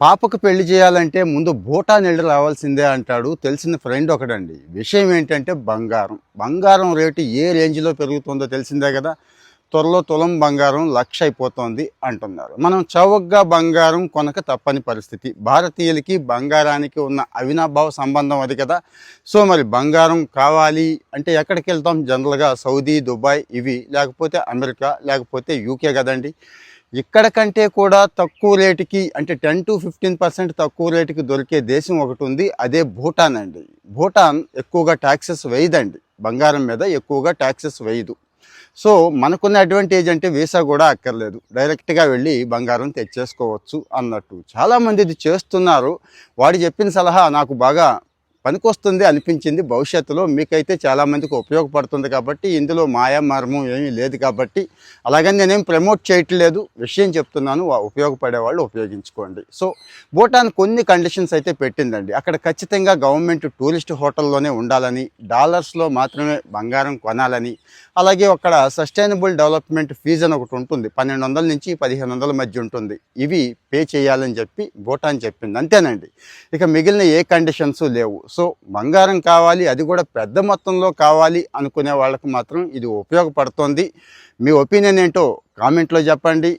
పాపకు పెళ్ళి చేయాలంటే ముందు భూటాన్ వెళ్ళి రావాల్సిందే అంటాడు. తెలిసిన ఫ్రెండ్ ఒకడండి. విషయం ఏంటంటే బంగారం. బంగారం రేటు ఏ రేంజ్లో పెరుగుతుందో తెలిసిందే కదా. త్వరలో తులం బంగారం లక్ష అయిపోతోంది అంటున్నారు. మనం చౌకగా బంగారం కొనక తప్పని పరిస్థితి. భారతీయులకి బంగారానికి ఉన్న అవినాభావ సంబంధం అది కదా. సో మరి బంగారం కావాలి అంటే ఎక్కడికి వెళ్తాం జనరల్గా సౌదీ దుబాయ్ ఇవి. లేకపోతే అమెరికా లేకపోతే యూకే కదండి. ఇక్కడ కంటే కూడా తక్కువ రేటుకి అంటే టెన్ టు ఫిఫ్టీన్ పర్సెంట్ తక్కువ రేటుకి దొరికే దేశం ఒకటి ఉంది. అదే భూటాన్ అండి. భూటాన్ ఎక్కువగా ట్యాక్సెస్ వేయదండి. బంగారం మీద ఎక్కువగా ట్యాక్సెస్ వేయదు. సో మనకున్న అడ్వాంటేజ్ అంటే వీసా కూడా అక్కర్లేదు. డైరెక్ట్గా వెళ్ళి బంగారం తెచ్చేసుకోవచ్చు అన్నట్టు. చాలామంది ఇది చేస్తున్నారు. వాడు చెప్పిన సలహా నాకు బాగా పనికొస్తుంది అనిపించింది. భవిష్యత్తులో మీకైతే చాలామందికి ఉపయోగపడుతుంది కాబట్టి ఇందులో మాయా మర్మం ఏమీ లేదు కాబట్టి అలాగని నేనేం ప్రమోట్ చేయట్లేదు. విషయం చెప్తున్నాను. ఉపయోగపడే వాళ్ళు ఉపయోగించుకోండి. సో భూటాన్ కొన్ని కండిషన్స్ అయితే పెట్టిందండి. అక్కడ ఖచ్చితంగా గవర్నమెంట్ టూరిస్ట్ హోటల్లోనే ఉండాలని డాలర్స్లో మాత్రమే బంగారం కొనాలని అలాగే అక్కడ సస్టైనబుల్ డెవలప్మెంట్ ఫీజు అని ఒకటి ఉంటుంది. పన్నెండు వందల నుంచి పదిహేను వందల మధ్య ఉంటుంది. ఇవి పే చేయాలని చెప్పి భూటాన్ చెప్పింది. అంతేనండి. ఇక మిగిలిన ఏ కండిషన్స్ లేవు. సో బంగారం కావాలి అది కూడా పెద్ద మొత్తంలో కావాలి అనుకునే వాళ్ళకు మాత్రం ఇది ఉపయోగపడుతుంది. మీ ఒపీనియన్ ఏంటో కామెంట్లో చెప్పండి.